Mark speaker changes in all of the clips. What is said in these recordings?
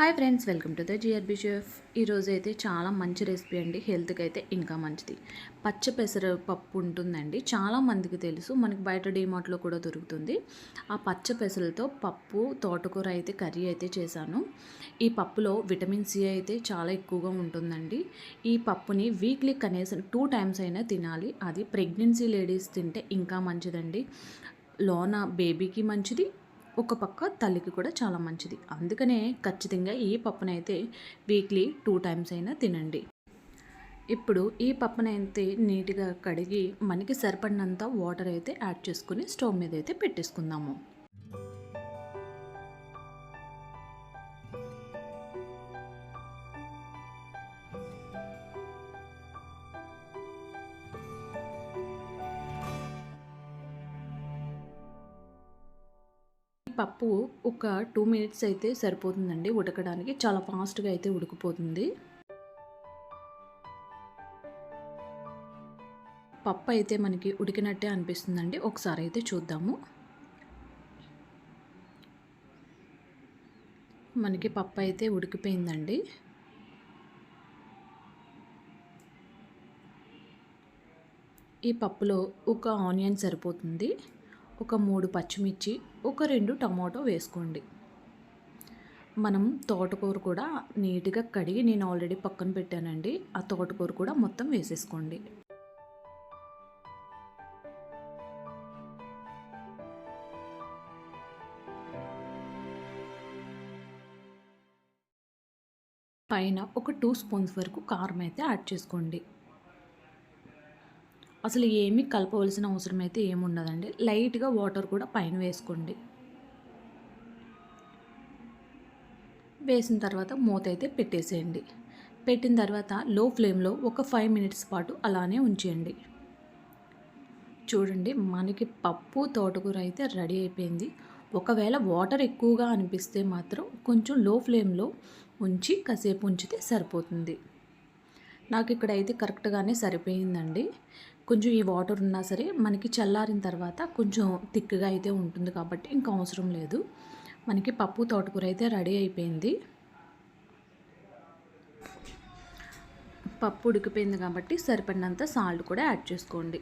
Speaker 1: Hi friends welcome to the GRB chef ఈరోజు అయితే చాలా మంచి రెసిపీ అండి. హెల్త్కి అయితే ఇంకా మంచిది. పచ్చ పెసర పప్పు ఉంటుందండి. చాలా మందికి తెలుసు మనకి బయట డీమార్ట్లో కూడా దొరుకుతుంది. ఆ పచ్చ పెసరలతో పప్పు తోటకూర అయితే కర్రీ అయితే చేశాను. ఈ పప్పులో విటమిన్ సి అయితే చాలా ఎక్కువగా ఉంటుందండి. ఈ పప్పుని వీక్లీ కనీసం టూ టైమ్స్ అయినా తినాలి. అది ప్రెగ్నెన్సీ లేడీస్ తింటే ఇంకా మంచిదండి. లోన బేబీకి మంచిది ఒక పక్క తల్లికి కూడా చాలా మంచిది. అందుకనే ఖచ్చితంగా ఈ పప్పునైతే వీక్లీ టూ టైమ్స్ అయినా తినండి. ఇప్పుడు ఈ పప్పునైతే నీట్గా కడిగి మనకి సరిపడినంత వాటర్ అయితే యాడ్ చేసుకుని స్టవ్ మీద అయితే పెట్టేసుకుందాము. పప్పు ఒక టూ మినిట్స్ అయితే సరిపోతుందండి ఉడకడానికి. చాలా ఫాస్ట్గా అయితే ఉడికిపోతుంది. పప్పు అయితే మనకి ఉడికినట్టే అనిపిస్తుందండి. ఒకసారి అయితే చూద్దాము. మనకి పప్పు అయితే ఉడికిపోయిందండి. ఈ పప్పులో ఒక ఆనియన్ సరిపోతుంది. ఒక మూడు పచ్చిమిర్చి ఒక రెండు టమాటో వేసుకోండి. మనం తోటకూర కూడా నీట్గా కడిగి నేను ఆల్రెడీ పక్కన పెట్టానండి. ఆ తోటకూర కూడా మొత్తం వేసేసుకోండి. పైన ఒక టూ స్పూన్స్ వరకు కారం అయితే యాడ్ చేసుకోండి. అసలు ఏమీ కలపవలసిన అవసరం అయితే ఏముండదండి. లైట్గా వాటర్ కూడా పైన వేసుకోండి. వేసిన తర్వాత మూత అయితే పెట్టేసేయండి. పెట్టిన తర్వాత లో ఫ్లేమ్లో ఒక ఫైవ్ మినిట్స్ పాటు అలానే ఉంచేయండి. చూడండి మనకి పప్పు తోటకూర అయితే రెడీ అయిపోయింది. ఒకవేళ వాటర్ ఎక్కువగా అనిపిస్తే మాత్రం కొంచెం లో ఫ్లేమ్లో ఉంచి కాసేపు ఉంచితే సరిపోతుంది. నాకు ఇక్కడ అయితే కరెక్ట్గానే సరిపోయిందండి. కొంచెం ఈ వాటర్ ఉన్నా సరే మనకి చల్లారిన తర్వాత కొంచెం థిక్గా అయితే ఉంటుంది కాబట్టి ఇంకా అవసరం లేదు. మనకి పప్పు తోటకూర అయితే రెడీ అయిపోయింది. పప్పు ఉడికిపోయింది కాబట్టి సరిపడినంత సాల్ట్ కూడా యాడ్ చేసుకోండి.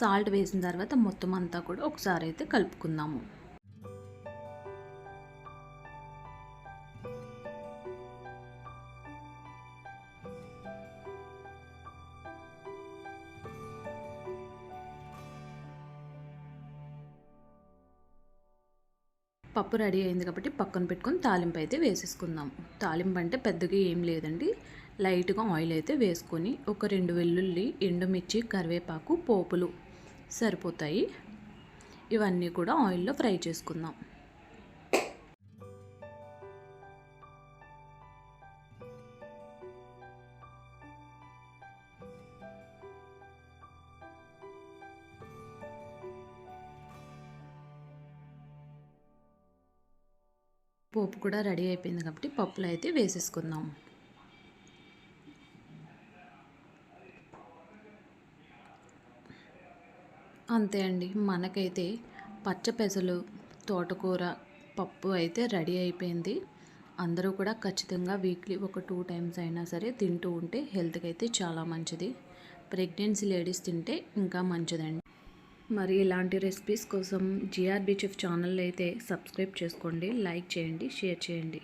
Speaker 1: సాల్ట్ వేసిన తర్వాత మొత్తం అంతా కూడా ఒకసారి అయితే కలుపుకుందాము. పప్పు రెడీ అయింది కాబట్టి పక్కన పెట్టుకొని తాలింపు అయితే వేసేసుకుందాం. తాలింపు అంటే పెద్దగా ఏం లేదండి. లైట్గా ఆయిల్ అయితే వేసుకొని ఒక రెండు వెల్లుల్లి ఎండుమిర్చి కరివేపాకు పోపులు సరిపోతాయి. ఇవన్నీ కూడా ఆయిల్లో ఫ్రై చేసుకుందాం. పోపు కూడా రెడీ అయిపోయింది కాబట్టి పప్పులు అయితే వేసేసుకుందాం. అంతే అండి మనకైతే పచ్చ పెసలు తోటకూర పప్పు అయితే రెడీ అయిపోయింది. అందరూ కూడా ఖచ్చితంగా వీక్లీ ఒక టూ టైమ్స్ అయినా సరే తింటూ ఉంటే హెల్త్కి అయితే చాలా మంచిది. ప్రెగ్నెన్సీ లేడీస్ తింటే ఇంకా మంచిదండి. మరి ఇలాంటి రెసిపీస్ కోసం జిఆర్బీ చెఫ్ ఛానల్ అయితే సబ్స్క్రైబ్ చేసుకోండి లైక్ చేయండి షేర్ చేయండి.